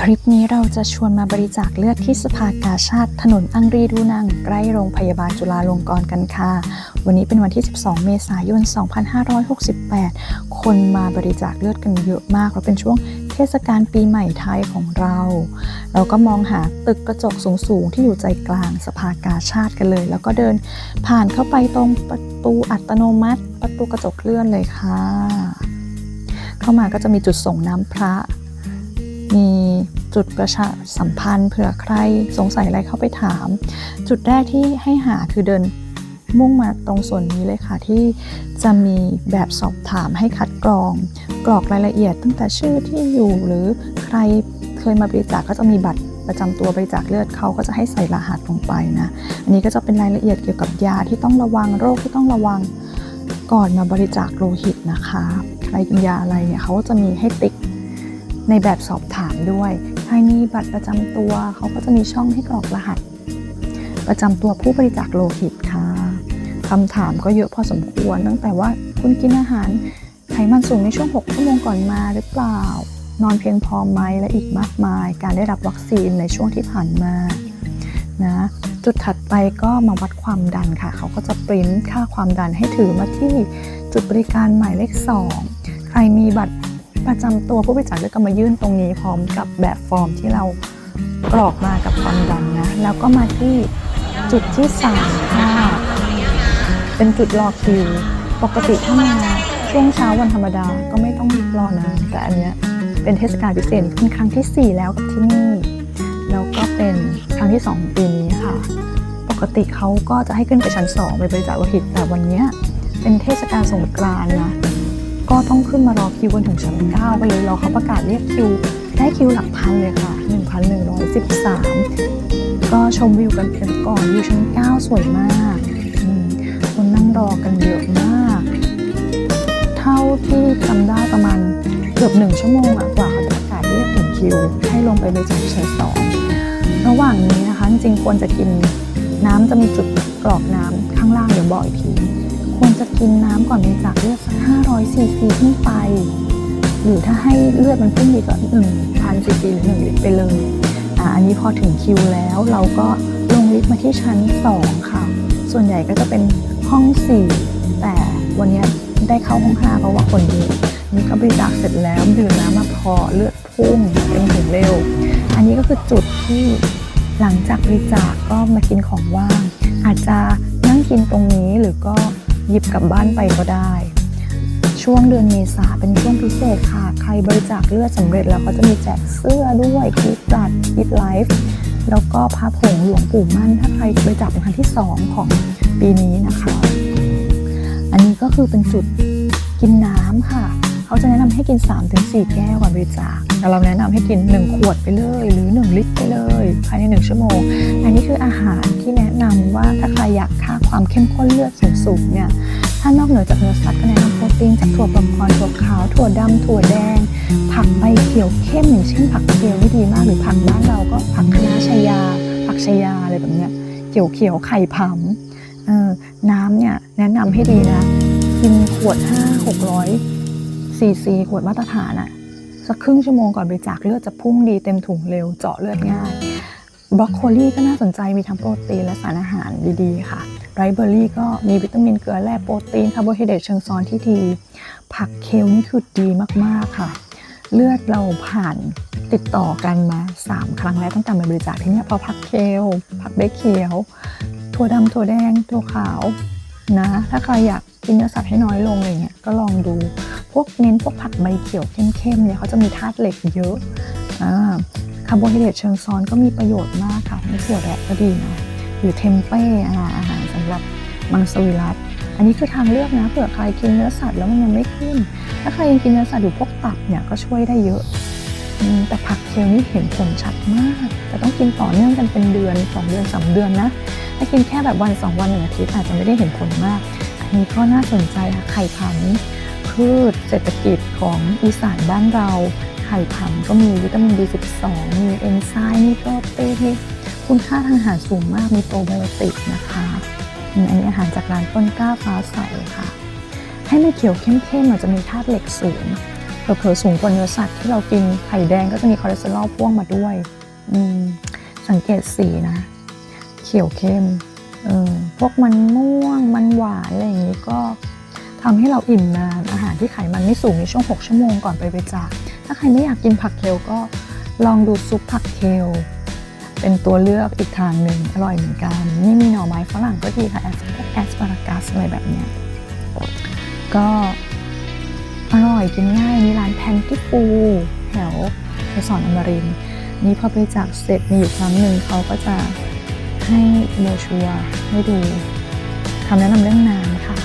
คลิปนี้เราจะชวนมาบริจาคเลือดที่สภากาชาติ ถนนอังรีดูนังใกล้โรงพยาบาลจุฬาลงกรณ์กันค่ะ วันนี้เป็นวันที่ 12 เมษายน 2568 คนมาบริจาคเลือดกันเยอะมาก แล้วเป็นช่วงเทศกาลปีใหม่ไทยของเรา เราก็มองหาตึกกระจกสูงๆ ที่อยู่ใจกลางสภากาชาติกันเลย แล้วก็เดินผ่านเข้าไปตรงประตูอัตโนมัติ ประตูกระจกเลื่อนเลยค่ะ เข้ามาก็จะมีจุดส่งน้ำพระ มีจุดประชาสัมพันธ์เผื่อใครสงสัยอะไรเข้าไปถาม จุดแรกที่ให้หาคือเดินมุ่งมาตรงส่วนนี้เลยค่ะที่จะมีแบบสอบถามให้คัดกรอง กรอกรายละเอียดตั้งแต่ชื่อที่อยู่หรือใครเคยมาบริจาคก็จะมีบัตรประจำตัวบริจาคเลือดเขาก็จะให้ใส่รหัสลงไปนะอันนี้ก็จะเป็นรายละเอียดเกี่ยวกับยาที่ต้องระวังโรคที่ต้องระวังก่อนมาบริจาคโลหิตนะคะ ใครกินยาอะไรเนี่ยเขาก็จะมีให้ติ๊ก ในแบบสอบถามด้วย ใครมีบัตรประจำตัวเขาก็จะมีช่องให้กรอกรหัส ประจำตัวผู้บริจาคโลหิตค่ะคำถามก็เยอะพอสมควร ตั้งแต่ว่าคุณกินอาหารไขมันสูงในช่วง 6 ชั่วโมงก่อนมาหรือเปล่า นอนเพียงพอไหมและอีกมากมาย การได้รับวัคซีนในช่วงที่ผ่านมานะจุดถัดไปก็มาวัดความดันค่ะ เขาก็จะปริ้นค่าความดันให้ถือมาที่จุดบริการหมายเลข 2 ใครมีบัตร ประจำตัวผู้บริจาคเลือดก็มายื่นตรงนี้พร้อมกับแบบฟอร์มที่เรากรอกมากับความดันนะแล้วก็มาที่จุดที่3ค่ะเป็นจุดรอคิว ปกติถ้ามาช่วงเช้าวันธรรมดาก็ไม่ต้องรอนานแต่อันเนี้ยเป็นเทศกาลพิเศษเป็นครั้งทีสี่ 4 แล้วกับที่นี่แล้วก็เป็นครั้งที่2ของปีนี้ค่ะ ปกติเขาก็จะให้ขึ้นไปชั้น 2 ไปบริจาคโลหิตแต่วันนี้เป็นเทศกาลสงกรานต์นะ ก็ต้องขึ้นมารอคิวกันถึงชั้น9ไปเลยรอเขาประกาศเรียกคิว ได้คิวหลักพันเลยค่ะ 1,113 ก็ชมวิวกันเป็นก่อนวิวชั้น 9 สวยมากคนนั่งรอกันเยอะมาก เท่าที่จำได้ประมาณเกือบหนึ่งชั่วโมงอะกว่าเขาจะประกาศเรียกถึงคิว ให้ลงไปบริจาคชั้นสองระหว่างนี้นะคะจริงๆควรจะกินน้ำจะมีจุดกรอกน้ำข้างล่างเดี๋ยวบอกอีกที ควรจะกินน้ำก่อนบริจาคเลือดสัก500ซีซีขึ้นไป หรือถ้าให้เลือดมันพุ่งดีก็1,000ซีซีหรือ1ลิตรไปเลยอ่าอันนี้พอถึงคิวแล้ว เราก็ลงลิฟต์มาที่ชั้น2ค่ะ ส่วนใหญ่ก็จะเป็นห้อง 4 แต่วันนี้ได้เข้าห้อง5เพราะว่าคนเยอะนี่ก็บริจาคเสร็จแล้วดื่มน้ำมาพอเลือดพุ่งเต็มถึงเร็ว อันนี้ก็คือจุดที่หลังจากบริจาคก็มากินของว่าง อาจจะนั่งกินตรงนี้หรือก็ หยิบกลับบ้านไปก็ได้ ช่วงเดือนเมษาเป็นช่วงพิเศษค่ะ ใครบริจาคเลือดสำเร็จแล้วก็จะมีแจกเสื้อด้วยคิดจัดคิดไลฟ์แล้วก็พาผงหลวงปู่มั่น ถ้าใครบริจาคเป็นครั้งที่ 2 ของปีนี้นะคะ อันนี้ก็คือเป็นจุด เขาจะแนะนำให้กิน 3-4 แก้วก่อนบริจาคแต่เราแนะนำให้กิน 1 ขวดไปเลย หรือ 1 ลิตรไปเลย ภายใน 1 ชั่วโมง อันนี้คืออาหารที่แนะนำว่าถ้าใครอยากค่าความเข้มข้นเลือดสูงๆเนี่ยถ้านอกเหนือจากเนื้อสัตว์ก็แนะนำโปรตีนจากถั่วปลอมพรถั่วขาว ถั่วดำถั่วแดง ผักใบเขียวเข้มอย่างเช่นผักเขียวนี่ดีมากหรือผักบ้านเราก็ผักคะน้าชายา ผักชายาอะไรแบบเนี้ยเขียวเขียวๆไข่ผำเออน้ำเนี่ยแนะนำให้ดีนะกินขวด 5 600 ซีซีขวดมาตรฐานอะสักครึ่งชั่วโมงก่อนบริจาคเลือดจะพุ่งดีเต็มถุงเร็วเจาะเลือดง่ายบรอกโคลีก็น่าสนใจมีทั้งโปรตีนและสารอาหารดีๆค่ะไรเบอร์รี่ก็มีวิตามินเกลือแร่โปรตีนคาร์โบไฮเดรตเชิงซ้อนที่ดี ผักเคลนี่คือดีมากๆค่ะ เลือดเราผ่านติดต่อกันมา 3 ครั้งแล้วตั้งแต่มาบริจาคที่นี่พอผักเคลผักใบเขียวถั่วดำถั่วแดงถั่วขาวนะ ถ้าใครอยากกินเนื้อสัตว์ให้น้อยลงอะไรเงี้ยก็ลองดู วกเน้นพวกผักใบเขียวเข้มๆเนี่ยเขาจะมีธาตุเหล็กเยอะคาร์โบไฮเดรตเชิงซ้อนก็มีประโยชน์มากค่ะไม่เกี่ยวแดดก็ดีนะหรือเทมเป้อาหารอาหารสำหรับมังสวิรัตอันนี้คือทางเลือกนะเผื่อใครกินเนื้อสัตว์แล้วมันยังไม่ขึ้น ถ้าใครยังกินเนื้อสัตว์อยู่พวกตับเนี่ยก็ช่วยได้เยอะ แต่ผักเคลนี่เห็นผลชัดมาก แต่ต้องกินต่อเนื่องกันเป็นเดือนสองเดือนสามเดือนนะ ถ้ากินแค่แบบวันสองวันหนึ่งอาทิตย์อาจจะไม่ได้เห็นผลมาก อันนี้ก็น่าสนใจค่ะไข่ผำ พืชเศรษฐกิจของอีสานบ้านเรา ไข่ผำก็มีวิตามิน B12 มีเอนไซม์มีโปรตีนมีคุณค่าทางอาหารสูงมากมีโปรไบโอติกนะคะอันนี้อาหารจากร้านต้นกล้าฟ้าใสค่ะ ให้มันเขียวเข้มๆมันจะมีธาตุเหล็กสูงเผลอๆสูงกว่าเนื้อสัตว์ที่เรากินไข่แดงก็จะมีคอเลสเตอรอลพ่วงมาด้วย สังเกตสีนะ เขียวเข้มพวกมันม่วงมันหวานอะไรอย่างนี้ก็ ทำให้เราอิ่มนานอาหารที่ไขมันไม่สูงในช่วง 6 ชั่วโมงก่อนไปบริจาคถ้าใครไม่อยากกินผักเคลก็ลองดูซุปผักเคลเป็นตัวเลือกอีกทางหนึ่งอร่อยเหมือนกัน นี่มีหน่อไม้ฝรั่งก็ดีค่ะแอสแอสปารากัสอะไรแบบเนี้ยก็อร่อยกินง่ายมีร้านแพนที่ฟูแถวเทศรอมรินนี่พอบริจาคเสร็จมีอยู่ครั้งหนึ่งเขาก็จะให้โมชัวให้ดูคำแนะนำเรื่องน้ำค่ะ